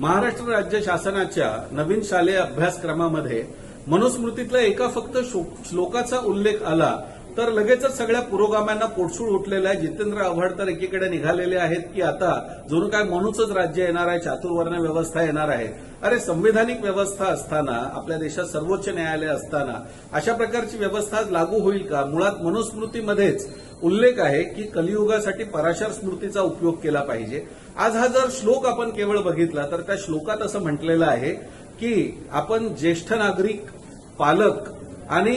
Maharashtra राज्य शासनाच्या नवीन शालेय अभ्यासक्रमामध्ये मनुस्मृतीतल्या एका फक्त श्लोकाचा उल्लेख आला तर लगेचच सगळ्या पुरोगाम्यांना पोटसूळ उठलेलं आहे. जितेंद्र आव्हाड तर एकीकडे निघालेले आहेत की आता जणू काय म्हणूनच राज्य येणार आहे चातुर्वर्ण व्यवस्था येणार आहे. अरे संविधानिक व्यवस्था असताना आपल्या देशात सर्वोच्च न्यायालय असताना अशा प्रकारची व्यवस्था लागू होईल का? मुळात मनुस्मृतीमध्येच उल्लेख आहे की कलियुगासाठी पराशर स्मृतीचा उपयोग केला पाहिजे. आज हा जर श्लोक आपण केवळ बघितला तर त्या श्लोकात असं म्हटलेलं आहे की आपण ज्येष्ठ नागरिक पालक आणि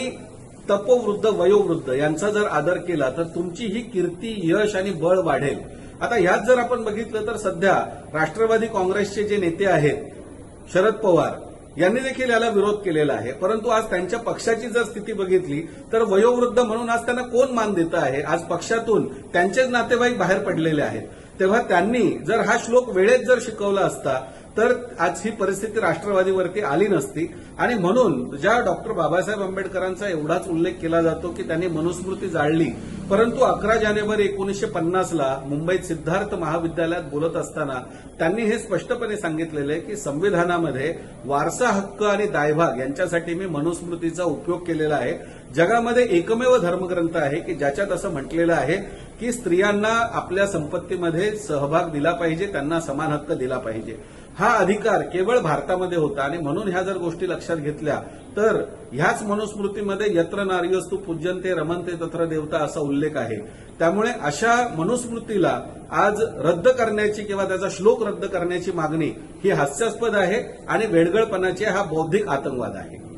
तपोवृद्ध वयोवृद्ध यांचा जर आदर केला तर तुमची ही कीर्ती यश आणि बळ वाढेल. आता ह्यात जर आपण बघितलं तर सध्या राष्ट्रवादी काँग्रेसचे जे नेते आहेत शरद पवार यांनी देखील याला विरोध केलेला आहे. परंतु आज त्यांच्या पक्षाची जर स्थिती बघितली तर वयोवृद्ध म्हणून आज त्यांना कोण मान देतं आहे? आज पक्षातून त्यांचेच नातेवाईक बाहेर पडलेले आहेत. तेव्हा त्यांनी जर हा श्लोक वेळेत जर शिकवला असता तर आज ही परिस्थिती राष्ट्रवादीवरती आली नसती. आणि म्हणून ज्या डॉक्टर बाबासाहेब आंबेडकरांचा एवढाच उल्लेख केला जातो की त्यांनी मनुस्मृती जाळली. परंतु अकरा जानेवारी एकोणीसशे पन्नासला मुंबईत सिद्धार्थ महाविद्यालयात बोलत असताना त्यांनी हे स्पष्टपणे सांगितलेलं आहे की संविधानामध्ये वारसा हक्क आणि दायभाग यांच्यासाठी मी मनुस्मृतीचा उपयोग केलेला आहे. जगामध्ये एकमेव धर्मग्रंथ आहे की ज्याच्यात असं म्हटलेलं आहे की स्त्रियांना आपल्या संपत्तीमध्ये सहभाग दिला पाहिजे त्यांना समान हक्क दिला पाहिजे. हा अधिकार केवळ भारतामध्ये होता आणि म्हणून ह्या जर गोष्टी लक्षात घेतल्या तर ह्याच मनुस्मृतीमध्ये यत्र नार्यस्तू पूज्यंते रमनते तत्र देवता असा उल्लेख आहे. त्यामुळे अशा मनुस्मृतीला आज रद्द करण्याची किंवा त्याचा श्लोक रद्द करण्याची मागणी ही हास्यास्पद आहे आणि वेडगळपणाची हा बौद्धिक आतंकवाद आहे.